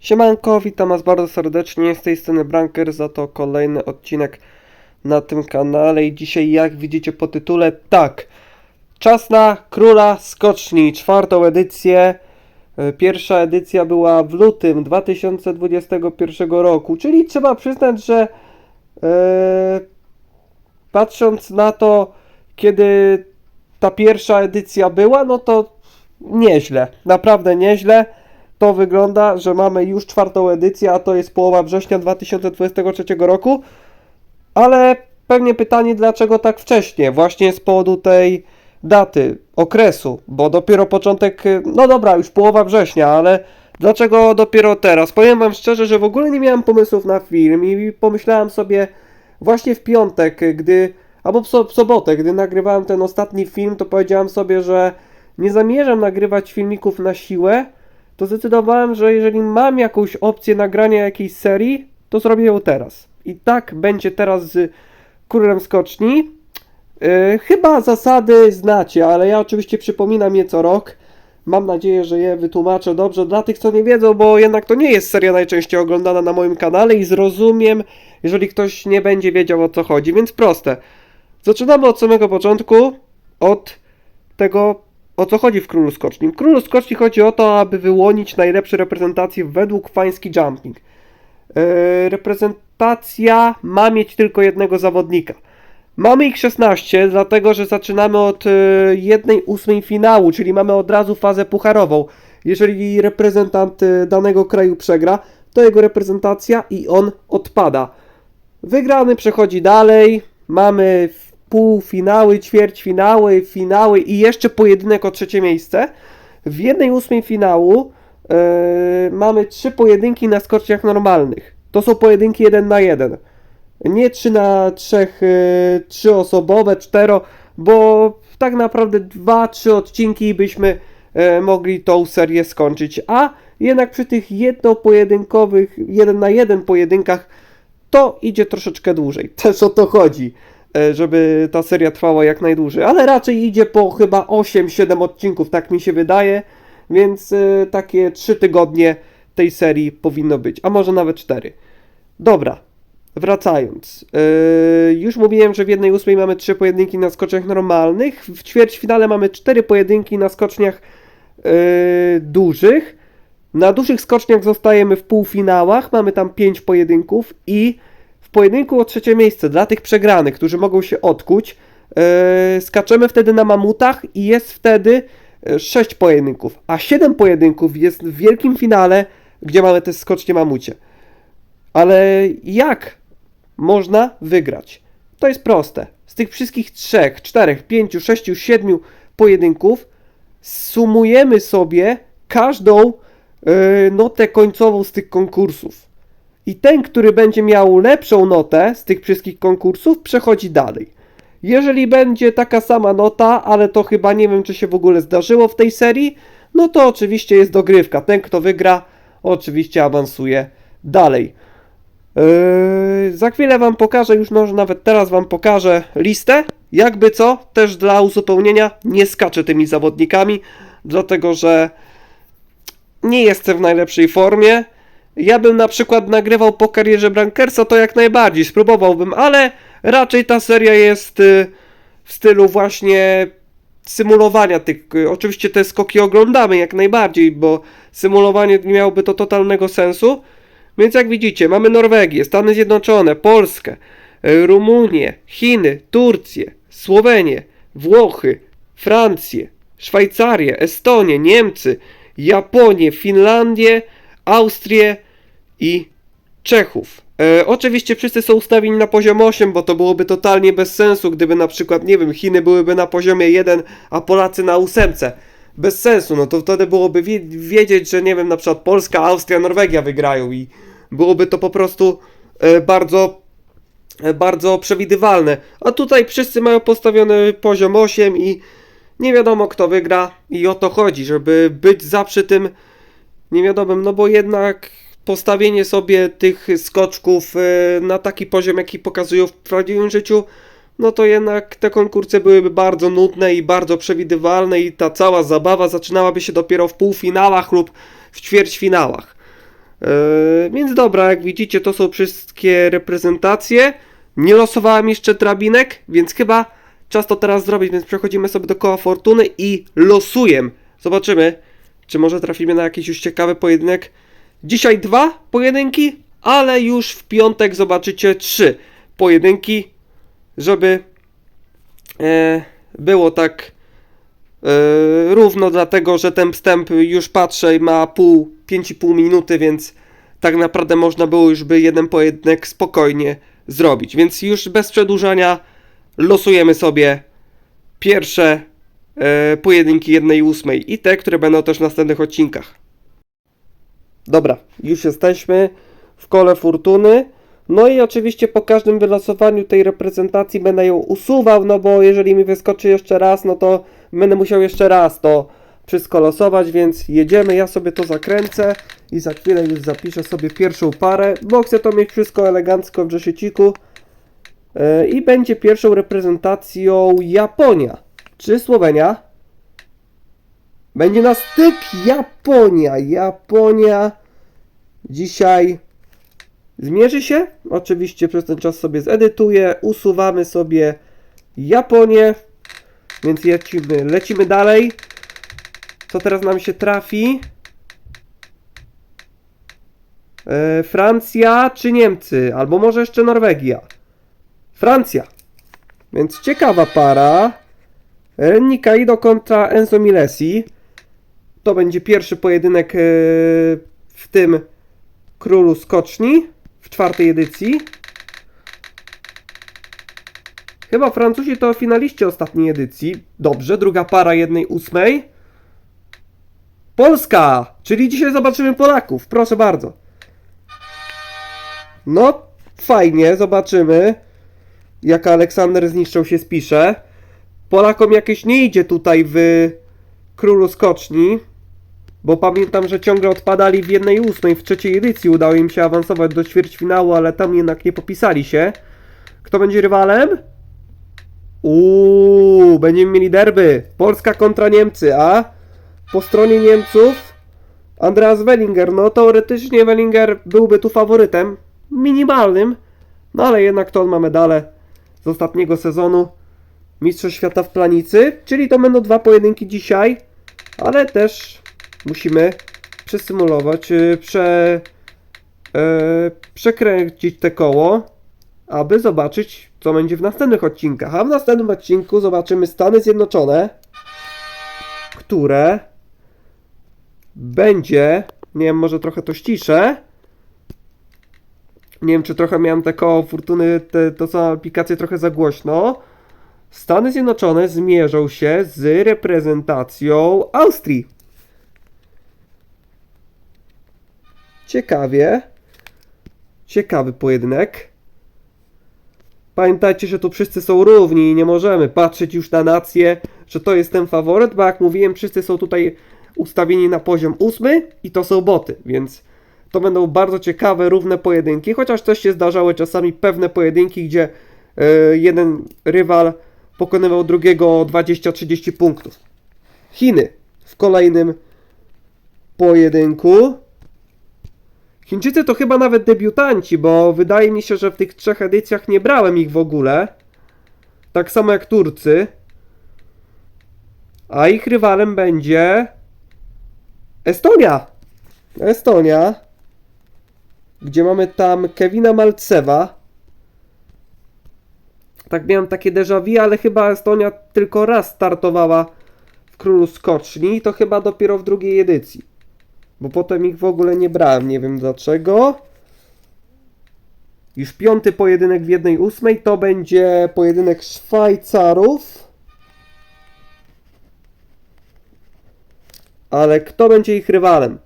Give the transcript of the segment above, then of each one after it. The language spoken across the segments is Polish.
Siemanko, witam was bardzo serdecznie, z tej strony Branker, za to kolejny odcinek na tym kanale. I dzisiaj jak widzicie po tytule, tak, czas na Króla Skoczni, czwartą edycję, E, pierwsza edycja była w lutym 2021 roku, czyli trzeba przyznać, że e, patrząc na to, kiedy ta pierwsza edycja była, no to nieźle, naprawdę nieźle to wygląda, że mamy już czwartą edycję, a to jest połowa września 2023 roku. Ale pewnie pytanie, dlaczego tak wcześnie? Właśnie z powodu tej daty, okresu, bo dopiero początek, no dobra, już połowa września, ale dlaczego dopiero teraz? Powiem Wam szczerze, że w ogóle nie miałem pomysłów na film i pomyślałem sobie właśnie w piątek, gdy, albo w sobotę, gdy nagrywałem ten ostatni film, to powiedziałem sobie, że nie zamierzam nagrywać filmików na siłę, to zdecydowałem, że jeżeli mam jakąś opcję nagrania jakiejś serii, to zrobię ją teraz. I tak będzie teraz z Królem Skoczni. Yy, chyba zasady znacie, ale ja oczywiście przypominam je co rok. Mam nadzieję, że je wytłumaczę dobrze dla tych, co nie wiedzą, bo jednak to nie jest seria najczęściej oglądana na moim kanale i zrozumiem, jeżeli ktoś nie będzie wiedział o co chodzi, więc proste. Zaczynamy od samego początku, od tego, o co chodzi w Królu Skoczni. W Królu Skoczni chodzi o to, aby wyłonić najlepsze reprezentacje według Fański Jumping. Yy, reprezentacja ma mieć tylko jednego zawodnika. Mamy ich 16, dlatego że zaczynamy od yy, jednej ósmej finału, czyli mamy od razu fazę pucharową. Jeżeli reprezentant yy, danego kraju przegra, to jego reprezentacja i on odpada. Wygrany przechodzi dalej. Mamy półfinały, ćwierćfinały, finały i jeszcze pojedynek o trzecie miejsce. W jednej ósmej finału e, mamy trzy pojedynki na skoczniach normalnych. To są pojedynki jeden na jeden. Nie trzy na trzech, e, trzyosobowe, cztero, bo tak naprawdę dwa, trzy odcinki i byśmy e, mogli tą serię skończyć. A jednak przy tych jednopojedynkowych, jeden na jeden pojedynkach to idzie troszeczkę dłużej. Też o to chodzi, żeby ta seria trwała jak najdłużej, ale raczej idzie po chyba 8-7 odcinków, tak mi się wydaje, więc e, takie 3 tygodnie tej serii powinno być, a może nawet 4. Dobra, wracając. E, już mówiłem, że w jednej ósmej mamy 3 pojedynki na skoczniach normalnych, w ćwierćfinale mamy 4 pojedynki na skoczniach e, dużych, na dużych skoczniach zostajemy w półfinałach, mamy tam 5 pojedynków i w pojedynku o trzecie miejsce dla tych przegranych, którzy mogą się odkuć, yy, skaczemy wtedy na mamutach i jest wtedy 6 pojedynków, a 7 pojedynków jest w wielkim finale, gdzie mamy te skocznie mamucie. Ale jak można wygrać? To jest proste. Z tych wszystkich 3, 4, 5, 6, 7 pojedynków sumujemy sobie każdą e, notę końcową z tych konkursów. I ten, który będzie miał lepszą notę z tych wszystkich konkursów, przechodzi dalej. Jeżeli będzie taka sama nota, ale to chyba nie wiem, czy się w ogóle zdarzyło w tej serii, no to oczywiście jest dogrywka. Ten, kto wygra, oczywiście awansuje dalej. Yy, za chwilę Wam pokażę, już może nawet teraz Wam pokażę listę. Jakby co, też dla uzupełnienia, nie skaczę tymi zawodnikami, dlatego że nie jestem w najlepszej formie. Ja bym na przykład nagrywał po karierze Brankersa, to jak najbardziej spróbowałbym, ale raczej ta seria jest y, w stylu właśnie symulowania tych. y, Oczywiście te skoki oglądamy jak najbardziej, bo symulowanie nie miałoby to totalnego sensu. Więc jak widzicie, mamy Norwegię, Stany Zjednoczone, Polskę, y, Rumunię, Chiny, Turcję, Słowenię, Włochy, Francję, Szwajcarię, Estonię, Niemcy, Japonię, Finlandię, Austrię i Czechów. E, oczywiście wszyscy są ustawieni na poziom 8, bo to byłoby totalnie bez sensu, gdyby na przykład, nie wiem, Chiny byłyby na poziomie 1, a Polacy na 8. Bez sensu, no to wtedy byłoby wie- wiedzieć, że nie wiem, na przykład Polska, Austria, Norwegia wygrają i byłoby to po prostu e, bardzo e, bardzo przewidywalne. A tutaj wszyscy mają postawiony poziom 8 i nie wiadomo kto wygra i o to chodzi, żeby być zawsze tym niewiadomym, no bo jednak postawienie sobie tych skoczków e, na taki poziom, jaki pokazują w prawdziwym życiu, no to jednak te konkursy byłyby bardzo nudne i bardzo przewidywalne i ta cała zabawa zaczynałaby się dopiero w półfinałach lub w ćwierćfinałach. Yy, więc dobra, jak widzicie, to są wszystkie reprezentacje. Nie losowałem jeszcze drabinek, więc chyba czas to teraz zrobić, więc przechodzimy sobie do koła fortuny i losuję. Zobaczymy, czy może trafimy na jakiś już ciekawy pojedynek. Dzisiaj dwa pojedynki, ale już w piątek zobaczycie trzy pojedynki, żeby e, było tak e, równo, dlatego że ten wstęp już patrzę ma pół, 5,5 minuty, więc tak naprawdę można było już by jeden pojedynek spokojnie zrobić. Więc już bez przedłużania losujemy sobie pierwsze pojedynki jednej ósmej i te, które będą też w następnych odcinkach. Dobra, już jesteśmy w kole fortuny. No i oczywiście po każdym wylosowaniu tej reprezentacji będę ją usuwał, no bo jeżeli mi wyskoczy jeszcze raz, no to będę musiał jeszcze raz to wszystko losować, więc jedziemy, ja sobie to zakręcę i za chwilę już zapiszę sobie pierwszą parę, bo chcę to mieć wszystko elegancko w rzeszyciku. Yy, I będzie pierwszą reprezentacją Japonia czy Słowenia. Będzie na styk Japonia. Japonia dzisiaj zmierzy się. Oczywiście przez ten czas sobie zedytuję. Usuwamy sobie Japonię. Więc lecimy, lecimy dalej. Co teraz nam się trafi? E, Francja czy Niemcy? Albo może jeszcze Norwegia. Francja. Więc ciekawa para. Renni Kaido kontra Enzo Milesi. To będzie pierwszy pojedynek e, w tym królu skoczni w czwartej edycji. Chyba Francuzi to finaliści ostatniej edycji. Dobrze, druga para jednej ósmej. Polska! Czyli dzisiaj zobaczymy Polaków. Proszę bardzo. No, fajnie, zobaczymy. Jak Aleksander zniszczał się spisze. Polakom jakieś nie idzie tutaj w Królu Skoczni, bo pamiętam, że ciągle odpadali w jednej ósmej, w trzeciej edycji udało im się awansować do ćwierćfinału, ale tam jednak nie popisali się. Kto będzie rywalem? Uuu, będziemy mieli derby. Polska kontra Niemcy, a po stronie Niemców Andreas Wellinger. No teoretycznie Wellinger byłby tu faworytem, minimalnym, no ale jednak to on ma medale z ostatniego sezonu. Mistrzostw Świata w Planicy, czyli to będą dwa pojedynki dzisiaj, ale też musimy przesymulować, yy, prze, yy, przekręcić te koło, aby zobaczyć, co będzie w następnych odcinkach. A w następnym odcinku zobaczymy Stany Zjednoczone, które będzie, nie wiem, może trochę to ściszę, nie wiem, czy trochę miałem te koło fortuny, te, to są aplikacje trochę za głośno. Stany Zjednoczone zmierzą się z reprezentacją Austrii. Ciekawie. Ciekawy pojedynek. Pamiętajcie, że tu wszyscy są równi i nie możemy patrzeć już na nację, że to jest ten faworyt, bo jak mówiłem, wszyscy są tutaj ustawieni na poziom ósmy i to są boty, więc to będą bardzo ciekawe, równe pojedynki, chociaż też się zdarzały czasami pewne pojedynki, gdzie e, jeden rywal pokonywał drugiego o 20-30 punktów. Chiny w kolejnym pojedynku. Chińczycy to chyba nawet debiutanci, bo wydaje mi się, że w tych trzech edycjach nie brałem ich w ogóle. Tak samo jak Turcy. A ich rywalem będzie Estonia. Estonia. Gdzie mamy tam Kevina Malcewa. Tak miałem takie déjà vu, ale chyba Estonia tylko raz startowała w Królu Skoczni i to chyba dopiero w drugiej edycji. Bo potem ich w ogóle nie brałem, nie wiem dlaczego. Już piąty pojedynek w jednej ósmej to będzie pojedynek Szwajcarów. Ale kto będzie ich rywalem?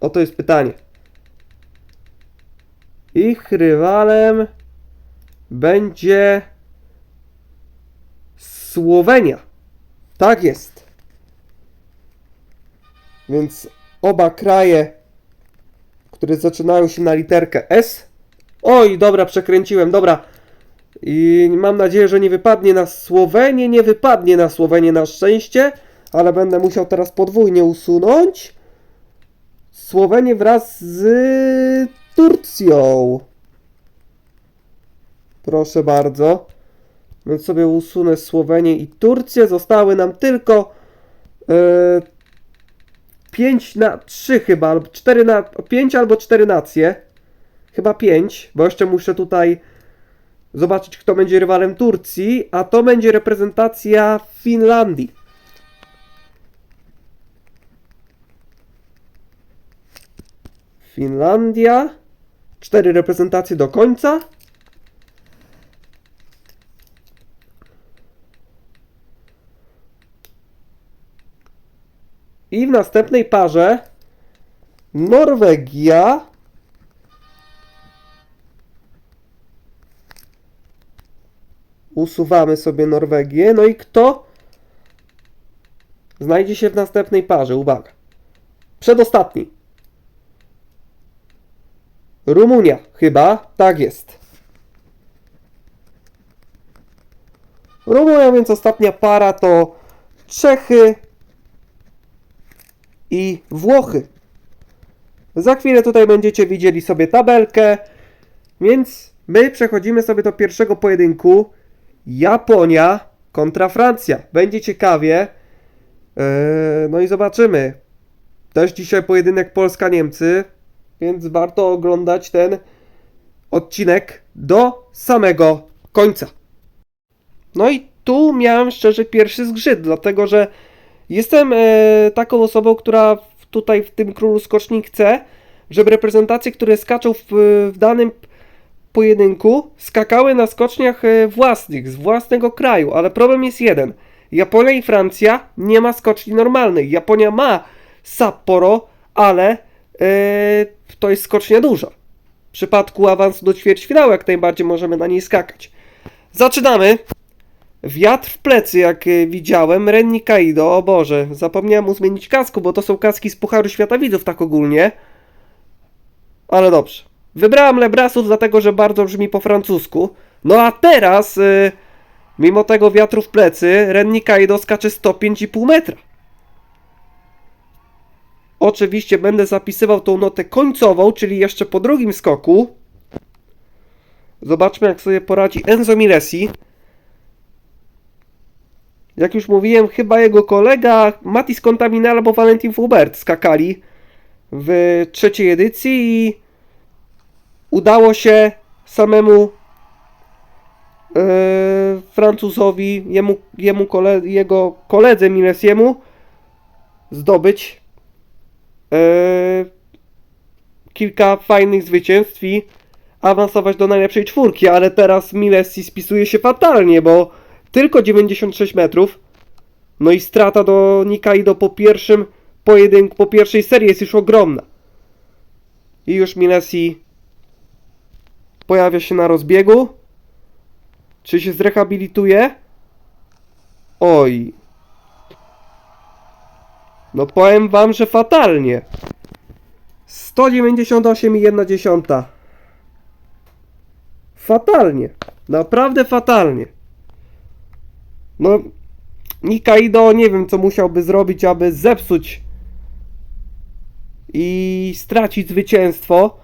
Oto jest pytanie. Ich rywalem będzie Słowenia. Tak jest. Więc oba kraje, które zaczynają się na literkę S. Oj, dobra, przekręciłem, dobra. I mam nadzieję, że nie wypadnie na Słowenię, nie wypadnie na Słowenię na szczęście, ale będę musiał teraz podwójnie usunąć. Słowenię wraz z Turcją. Proszę bardzo. Więc sobie usunę Słowenię i Turcję. Zostały nam tylko e, 5 na 3 chyba, albo 4 na 5 albo 4 nacje. Chyba 5, bo jeszcze muszę tutaj zobaczyć, kto będzie rywalem Turcji, a to będzie reprezentacja Finlandii. Finlandia. Cztery reprezentacje do końca. I w następnej parze Norwegia. Usuwamy sobie Norwegię. No i kto znajdzie się w następnej parze? Uwaga. Przedostatni. Rumunia, chyba. Tak jest. Rumunia, więc ostatnia para to Czechy i Włochy. Za chwilę tutaj będziecie widzieli sobie tabelkę, więc my przechodzimy sobie do pierwszego pojedynku. Japonia kontra Francja. Będzie ciekawie. Eee, no i zobaczymy. Też dzisiaj pojedynek Polska-Niemcy, więc warto oglądać ten odcinek do samego końca. No i tu miałem szczerze pierwszy zgrzyt, dlatego że jestem e, taką osobą, która tutaj w tym królu skoczni chce, żeby reprezentacje, które skaczą w, w danym pojedynku, skakały na skoczniach e, własnych, z własnego kraju, ale problem jest jeden. Japonia i Francja nie ma skoczni normalnej. Japonia ma Sapporo, ale to jest skocznia duża. W przypadku awansu do ćwierćfinału jak najbardziej możemy na niej skakać. Zaczynamy. Wiatr w plecy, jak y, widziałem. Renni Kaido, o Boże, zapomniałem mu zmienić kasku, bo to są kaski z Pucharu Świata Widzów, tak ogólnie. Ale dobrze. Wybrałem Lebrasów, dlatego że bardzo brzmi po francusku. No a teraz, y, mimo tego wiatru w plecy, Renni Kaido skacze 105,5 metra. Oczywiście będę zapisywał tą notę końcową, czyli jeszcze po drugim skoku. Zobaczmy, jak sobie poradzi Enzo Milesi. Jak już mówiłem, chyba jego kolega Matis Contamina albo Valentin Fubert skakali w trzeciej edycji i udało się samemu e, Francuzowi, jemu, jemu kole, jego koledze Milesiemu zdobyć kilka fajnych zwycięstw i awansować do najlepszej czwórki, ale teraz Milesi spisuje się fatalnie, bo tylko 96 metrów. No i strata do Nikaido po pierwszym pojedynku, po pierwszej serii jest już ogromna. I już Milesi pojawia się na rozbiegu. Czy się zrehabilituje? Oj. No powiem wam, że fatalnie. 198,1. Fatalnie. Naprawdę fatalnie. No, Nikaido nie wiem, co musiałby zrobić, aby zepsuć i stracić zwycięstwo.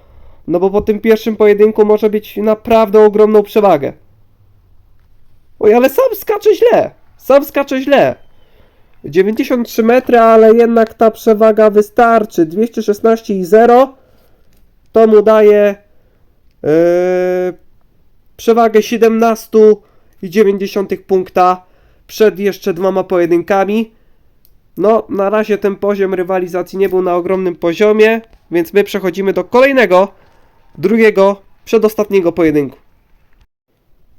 No bo po tym pierwszym pojedynku może być naprawdę ogromną przewagę. Oj, ale sam skacze źle. Sam skacze źle. 93 metry, ale jednak ta przewaga wystarczy. 216,0 to mu daje yy, przewagę 17,9 punkta przed jeszcze dwoma pojedynkami. No, na razie ten poziom rywalizacji nie był na ogromnym poziomie, więc my przechodzimy do kolejnego, drugiego, przedostatniego pojedynku.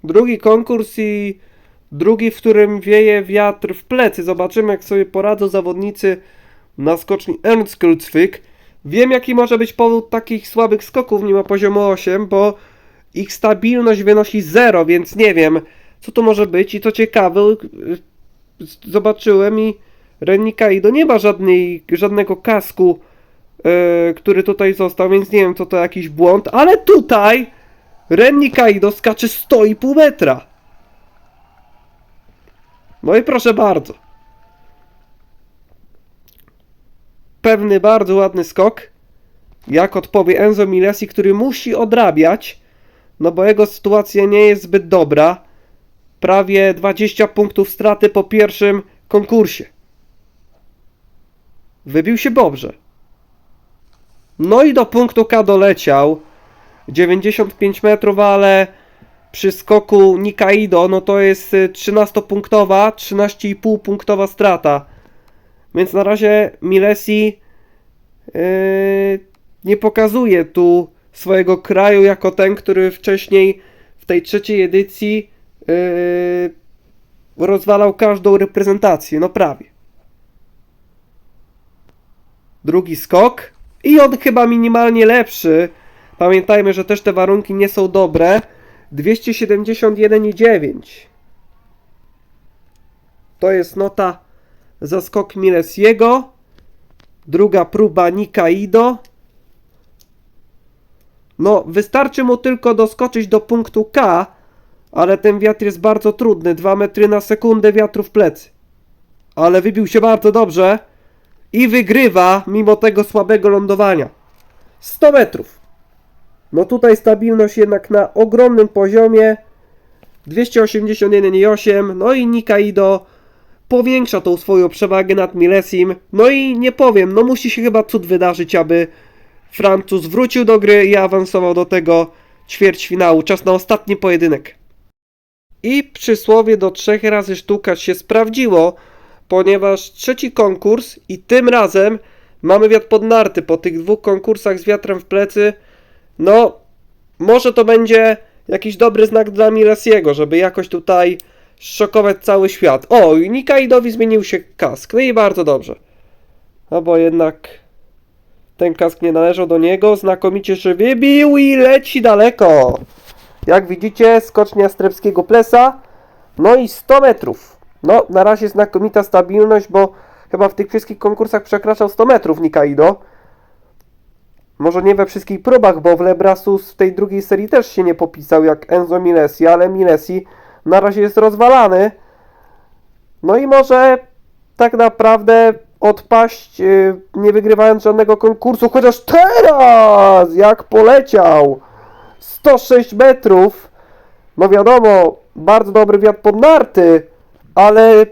Drugi konkurs i drugi, w którym wieje wiatr w plecy. Zobaczymy, jak sobie poradzą zawodnicy na skoczni Ernst Krutzwig. Wiem, jaki może być powód takich słabych skoków mimo poziomu 8, bo ich stabilność wynosi 0, więc nie wiem, co to może być. I co ciekawe, zobaczyłem i Renni Kaido nie ma żadnej, żadnego kasku, y, który tutaj został, więc nie wiem, co to jakiś błąd, ale tutaj Renni Kaido skacze 100,5 metra. No i proszę bardzo. Pewny, bardzo ładny skok. jak odpowie Enzo Milesi, który musi odrabiać, no bo jego sytuacja nie jest zbyt dobra. Prawie 20 punktów straty po pierwszym konkursie. Wybił się dobrze. No i do punktu K doleciał. 95 metrów, ale przy skoku Nikaido, no to jest y, 13-punktowa, 13,5 punktowa strata. Więc na razie Milesi yy, nie pokazuje tu swojego kraju jako ten, który wcześniej w tej trzeciej edycji yy, rozwalał każdą reprezentację, no prawie. Drugi skok i on chyba minimalnie lepszy. Pamiętajmy, że też te warunki nie są dobre. 271,9. To jest nota za skok Milesiego. Druga próba Nikaido. No, wystarczy mu tylko doskoczyć do punktu K, ale ten wiatr jest bardzo trudny. 2 metry na sekundę wiatru w plecy. Ale wybił się bardzo dobrze i wygrywa mimo tego słabego lądowania. 100 metrów. No tutaj stabilność jednak na ogromnym poziomie. 281,8. No i Nikaido powiększa tą swoją przewagę nad Milesim. No i nie powiem, no musi się chyba cud wydarzyć, aby Francuz wrócił do gry i awansował do tego ćwierćfinału. Czas na ostatni pojedynek. I przysłowie do trzech razy sztuka się sprawdziło, ponieważ trzeci konkurs i tym razem mamy wiatr pod narty po tych dwóch konkursach z wiatrem w plecy. No, może to będzie jakiś dobry znak dla Milesiego, żeby jakoś tutaj szokować cały świat. O, Nikaidowi zmienił się kask. No i bardzo dobrze. No bo jednak ten kask nie należał do niego. Znakomicie się wybił i leci daleko. Jak widzicie, skocznia Strebskiego Plesa. No i 100 metrów. No, na razie znakomita stabilność, bo chyba w tych wszystkich konkursach przekraczał 100 metrów Nikaido. Może nie we wszystkich próbach, bo w Lebrasus w tej drugiej serii też się nie popisał jak Enzo Milesi, ale Milesi na razie jest rozwalany. No i może tak naprawdę odpaść, yy, nie wygrywając żadnego konkursu, chociaż teraz, jak poleciał, 106 metrów, no wiadomo, bardzo dobry wiatr pod narty, ale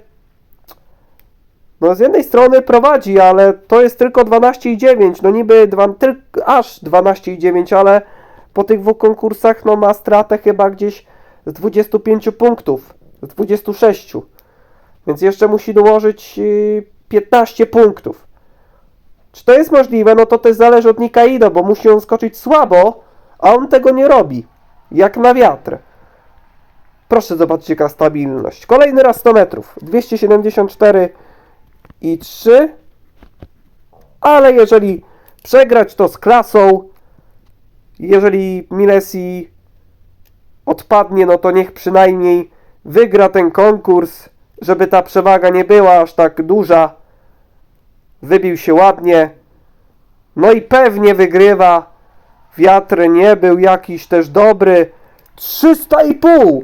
no z jednej strony prowadzi, ale to jest tylko 12,9, no niby dwa, tylko, aż 12,9, ale po tych dwóch konkursach no ma stratę chyba gdzieś z 25 punktów, z 26. Więc jeszcze musi dołożyć yy, 15 punktów. Czy to jest możliwe? No to też zależy od Nikaido, bo musi on skoczyć słabo, a on tego nie robi. Jak na wiatr. Proszę zobaczyć jaka stabilność. Kolejny raz 100 metrów. 274 i 3. Ale jeżeli przegrać to z klasą, jeżeli Milesi odpadnie, no to niech przynajmniej wygra ten konkurs, żeby ta przewaga nie była aż tak duża. Wybił się ładnie. No i pewnie wygrywa. Wiatr nie był jakiś też dobry. 300,5!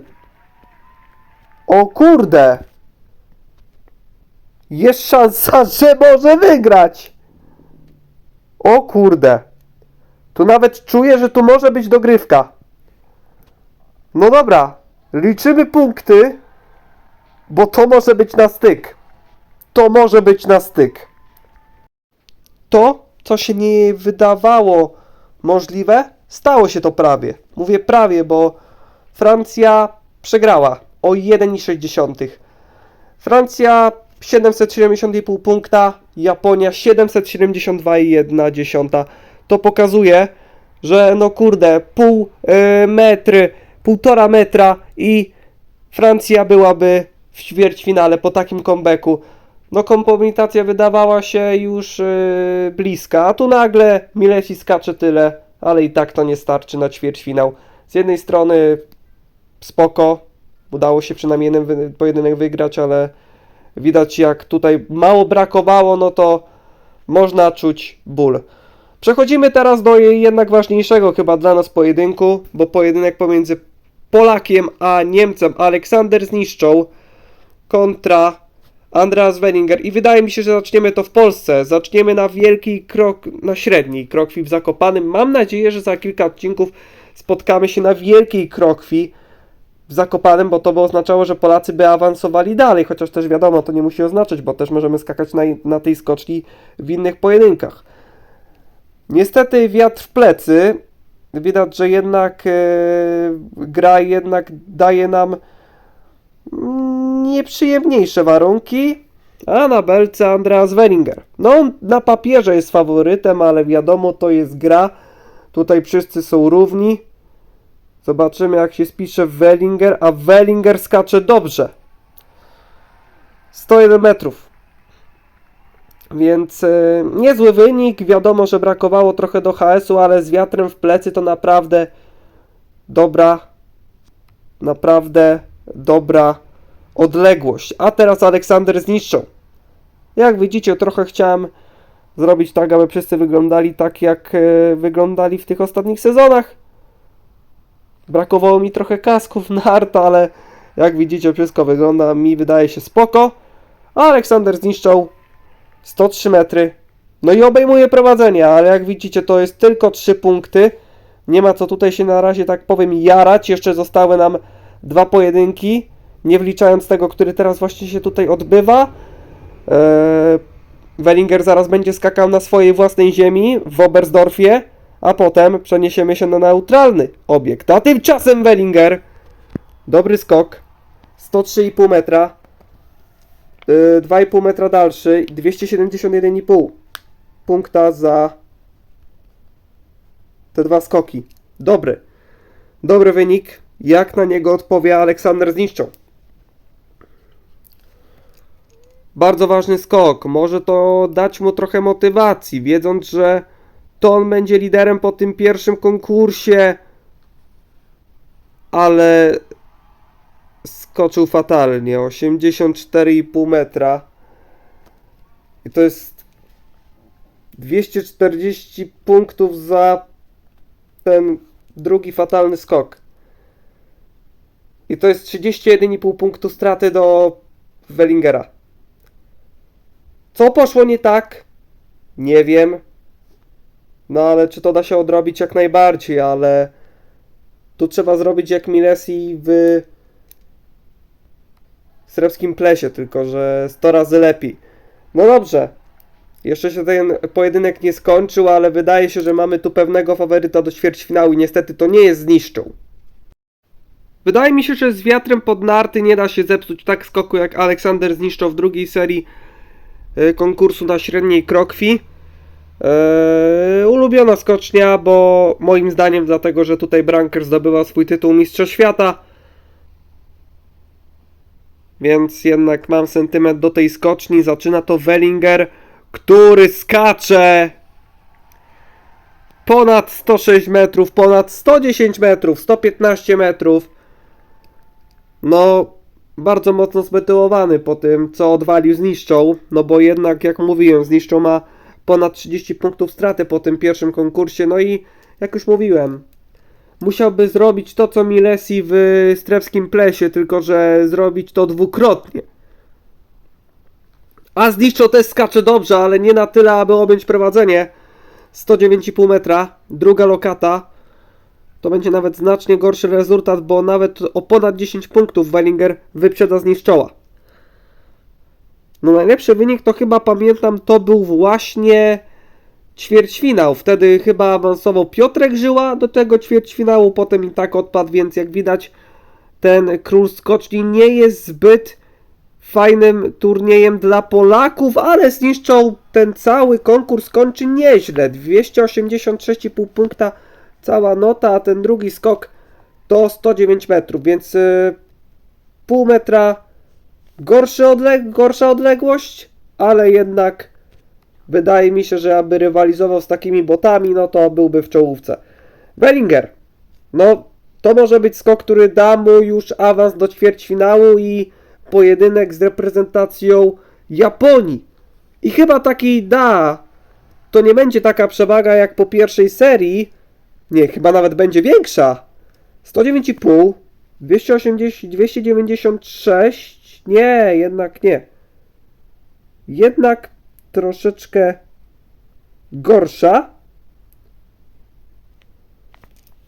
O kurde! Jest szansa, że może wygrać! O kurde! Tu nawet czuję, że tu może być dogrywka. No dobra, liczymy punkty, bo to może być na styk. To może być na styk. To, co się nie wydawało możliwe, stało się to prawie. Mówię prawie, bo Francja przegrała o 1,6. Francja 770,5 punkta, Japonia 772,1. To pokazuje, że no kurde, pół y, metry, półtora metra i Francja byłaby w ćwierćfinale po takim comebacku. No kompromitacja wydawała się już yy, bliska, a tu nagle Milesi skacze tyle, ale i tak to nie starczy na ćwierćfinał. Z jednej strony spoko, udało się przynajmniej jeden pojedynek wygrać, ale widać jak tutaj mało brakowało, no to można czuć ból. Przechodzimy teraz do jednak ważniejszego chyba dla nas pojedynku, bo pojedynek pomiędzy Polakiem a Niemcem Aleksander zniszczą kontra Andreas Wellinger i wydaje mi się, że zaczniemy to w Polsce. Zaczniemy na wielki krok, na średniej krokwi w Zakopanym. Mam nadzieję, że za kilka odcinków spotkamy się na wielkiej krokwi Zakopanem, bo to by oznaczało, że Polacy by awansowali dalej, chociaż też wiadomo, to nie musi oznaczać, bo też możemy skakać na, na tej skoczni w innych pojedynkach. Niestety wiatr w plecy. Widać, że jednak e, gra jednak daje nam mm, nieprzyjemniejsze warunki. A na belce Andreas Wellinger. No, on na papierze jest faworytem, ale wiadomo, to jest gra. Tutaj wszyscy są równi. Zobaczymy, jak się spisze Wellinger, a Wellinger skacze dobrze. 101 metrów. Więc e, niezły wynik. Wiadomo, że brakowało trochę do HS-u, ale z wiatrem w plecy to naprawdę dobra, naprawdę dobra odległość. A teraz Aleksander zniszczą. Jak widzicie, trochę chciałem zrobić tak, aby wszyscy wyglądali tak, jak e, wyglądali w tych ostatnich sezonach. Brakowało mi trochę kasków nart, ale jak widzicie, wszystko wygląda mi, wydaje się spoko. Aleksander zniszczą 103 metry. No i obejmuje prowadzenie, ale jak widzicie, to jest tylko 3 punkty. Nie ma co tutaj się na razie, tak powiem, jarać. Jeszcze zostały nam dwa pojedynki, nie wliczając tego, który teraz właśnie się tutaj odbywa. Eee, Wellinger zaraz będzie skakał na swojej własnej ziemi w Oberstdorfie, a potem przeniesiemy się na neutralny obiekt. A tymczasem Wellinger, dobry skok, 103,5 metra, yy, 2,5 metra dalszy, 271,5 punkta za te dwa skoki. Dobry, dobry wynik. Jak na niego odpowie Aleksander Zniszczą. Bardzo ważny skok. Może to dać mu trochę motywacji, wiedząc, że to on będzie liderem po tym pierwszym konkursie, ale skoczył fatalnie. 84,5 metra. I to jest 240 punktów za ten drugi fatalny skok. I to jest 31,5 punktu straty do Wellingera. Co poszło nie tak? Nie wiem. No ale czy to da się odrobić jak najbardziej, ale tu trzeba zrobić jak Milesi w srebrskim plesie, tylko że 100 razy lepiej. No dobrze. Jeszcze się ten pojedynek nie skończył, ale wydaje się, że mamy tu pewnego faworyta do ćwierćfinału i niestety to nie jest zniszczą. Wydaje mi się, że z wiatrem pod narty nie da się zepsuć tak skoku jak Aleksander zniszczał w drugiej serii y, konkursu na średniej krokwi. Eee, ulubiona skocznia, bo moim zdaniem dlatego, że tutaj Branker zdobyła swój tytuł Mistrza Świata. Więc jednak mam sentyment do tej skoczni. Zaczyna to Wellinger, który skacze ponad 106 metrów, ponad 110 metrów, 115 metrów. No, bardzo mocno zmotywowany po tym, co odwalił zniszczą. No bo jednak, jak mówiłem, zniszczą ma ponad 30 punktów straty po tym pierwszym konkursie. No i jak już mówiłem, musiałby zrobić to, co Milesi w strewskim plesie, tylko że zrobić to dwukrotnie. A zniszczą też skacze dobrze, ale nie na tyle, aby objąć prowadzenie. 109,5 metra, druga lokata. To będzie nawet znacznie gorszy rezultat, bo nawet o ponad 10 punktów Wellinger wyprzedza zniszczoła. No najlepszy wynik to chyba pamiętam to był właśnie ćwierćfinał. Wtedy chyba awansował Piotrek Żyła do tego ćwierćfinału, potem i tak odpadł, więc jak widać ten król skoczni nie jest zbyt fajnym turniejem dla Polaków, ale zniszczą ten cały konkurs, kończy nieźle. 286,5 punkta cała nota, a ten drugi skok to 109 metrów, więc yy, pół metra gorszy odleg gorsza odległość, ale jednak wydaje mi się, że aby rywalizował z takimi botami, no to byłby w czołówce. Bellinger, no to może być skok, który da mu już awans do ćwierćfinału i pojedynek z reprezentacją Japonii. I chyba taki da. To nie będzie taka przewaga jak po pierwszej serii. Nie, chyba nawet będzie większa. 109,5, 280, 296. Nie, jednak nie. jednak troszeczkę gorsza.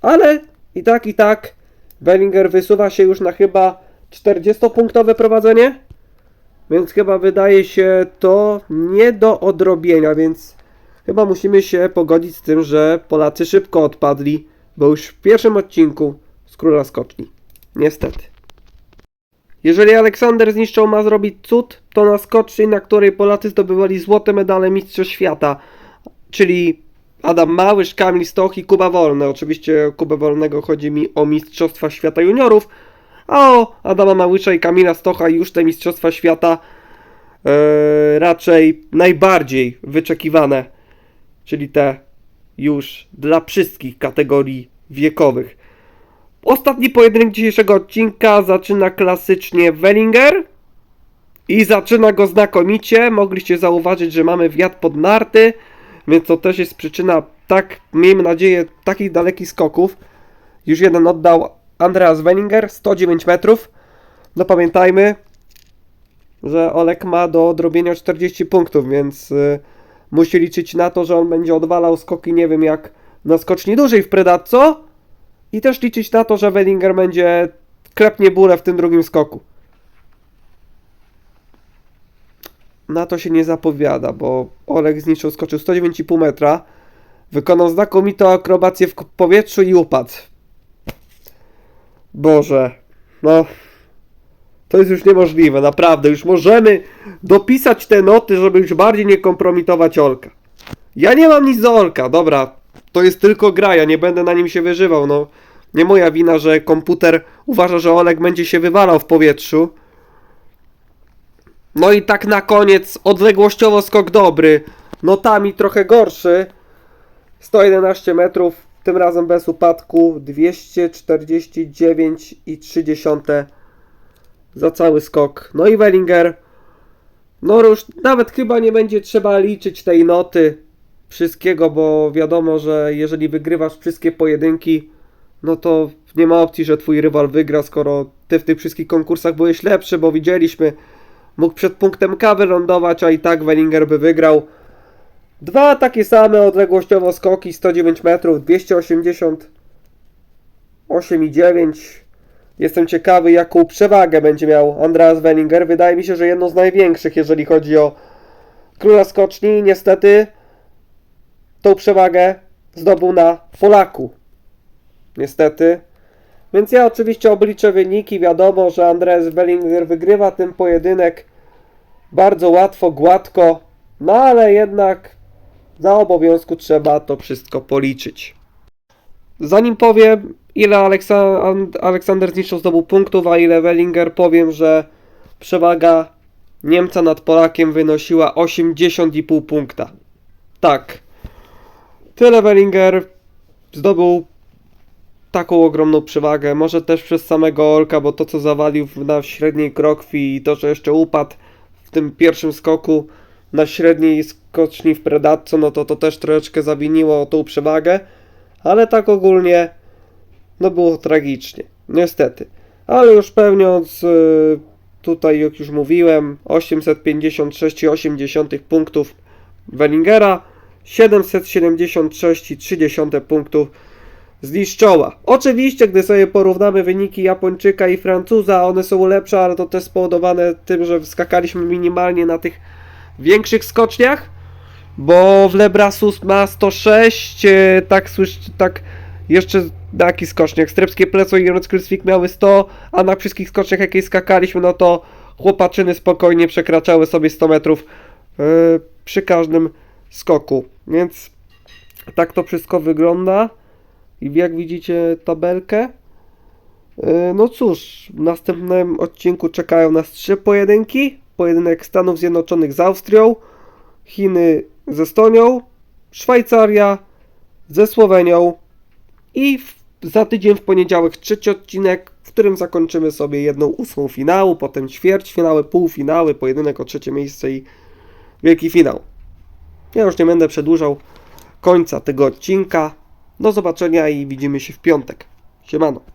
Ale i tak, i tak Bellinger wysuwa się już na chyba 40-punktowe prowadzenie. Więc chyba wydaje się to nie do odrobienia, więc chyba musimy się pogodzić z tym, że Polacy szybko odpadli, bo już w pierwszym odcinku z Króla Skoczni. Niestety. Jeżeli Aleksander zniszczą ma zrobić cud, to na skoczni, na której Polacy zdobywali złote medale Mistrzostw Świata, czyli Adam Małysz, Kamil Stoch i Kuba Wolny. Oczywiście o Kubę Wolnego chodzi mi o Mistrzostwa Świata Juniorów, a o Adama Małysza i Kamila Stocha już te Mistrzostwa Świata e, raczej najbardziej wyczekiwane, czyli te już dla wszystkich kategorii wiekowych. Ostatni pojedynek dzisiejszego odcinka zaczyna klasycznie Wellinger i zaczyna go znakomicie. Mogliście zauważyć, że mamy wiatr pod narty, więc to też jest przyczyna, tak, miejmy nadzieję, takich dalekich skoków. Już jeden oddał Andreas Wellinger, 109 metrów. No pamiętajmy, że Olek ma do odrobienia 40 punktów, więc y, musi liczyć na to, że on będzie odwalał skoki, nie wiem jak na skoczni dłużej w Predatco i też liczyć na to, że Wellinger będzie klepnie bóle w tym drugim skoku. Na to się nie zapowiada, bo Olek zniszczył, skoczył 109,5 metra, wykonał znakomitą akrobację w powietrzu i upadł. Boże, no to jest już niemożliwe, naprawdę. Już możemy dopisać te noty, żeby już bardziej nie kompromitować Olka. Ja nie mam nic do Olka, dobra. To jest tylko gra, ja nie będę na nim się wyżywał, no. Nie moja wina, że komputer uważa, że Olek będzie się wywalał w powietrzu. No i tak na koniec, odległościowo skok dobry. Notami trochę gorszy. 111 metrów, tym razem bez upadku. 249,3 za cały skok. No i Wellinger. No już nawet chyba nie będzie trzeba liczyć tej noty wszystkiego, bo wiadomo, że jeżeli wygrywasz wszystkie pojedynki, no to nie ma opcji, że twój rywal wygra, skoro ty w tych wszystkich konkursach byłeś lepszy, bo widzieliśmy, mógł przed punktem K wylądować, a i tak Wellinger by wygrał. Dwa takie same odległościowo skoki, 109 metrów, 288,9. Jestem ciekawy, jaką przewagę będzie miał Andreas Wellinger. Wydaje mi się, że jedną z największych, jeżeli chodzi o króla skoczni. Niestety, tą przewagę zdobył na Polaku. Niestety. Więc ja oczywiście obliczę wyniki. Wiadomo, że Andreas Wellinger wygrywa ten pojedynek bardzo łatwo, gładko. No ale jednak za obowiązku trzeba to wszystko policzyć. Zanim powiem, ile Aleksa Aleksander zniszczył zdobył punktów, a ile Wellinger, powiem, że przewaga Niemca nad Polakiem wynosiła 80,5 punkta. Tak. Tyle Wellinger zdobył taką ogromną przewagę. Może też przez samego Olka, bo to co zawalił na średniej krokwi i to, że jeszcze upadł w tym pierwszym skoku na średniej skoczni w Predatco, no to to też troszeczkę zawiniło tą przewagę. Ale tak ogólnie, no było tragicznie. Niestety. Ale już pełniąc, y, tutaj jak już mówiłem, 856,8 punktów Wellingera, 776,3 punktów z Liszczoła. Oczywiście, gdy sobie porównamy wyniki Japończyka i Francuza, one są lepsze, ale to też spowodowane tym, że skakaliśmy minimalnie na tych większych skoczniach, bo w Lebrasus ma 106, e, tak słysz, tak jeszcze na jakich skoczniach, Strepskie Pleco i Rockcliffe miały 100, a na wszystkich skoczniach jakie skakaliśmy, no to chłopaczyny spokojnie przekraczały sobie 100 metrów e, przy każdym skoku, więc tak to wszystko wygląda i jak widzicie tabelkę, e, no cóż, w następnym odcinku czekają nas trzy pojedynki. Pojedynek Stanów Zjednoczonych z Austrią, Chiny z Estonią, Szwajcaria ze Słowenią i w, za tydzień w poniedziałek trzeci odcinek, w którym zakończymy sobie jedną ósmą finału, potem ćwierćfinały, półfinały, pojedynek o trzecie miejsce i wielki finał. Ja już nie będę przedłużał końca tego odcinka. Do zobaczenia i widzimy się w piątek. Siemano.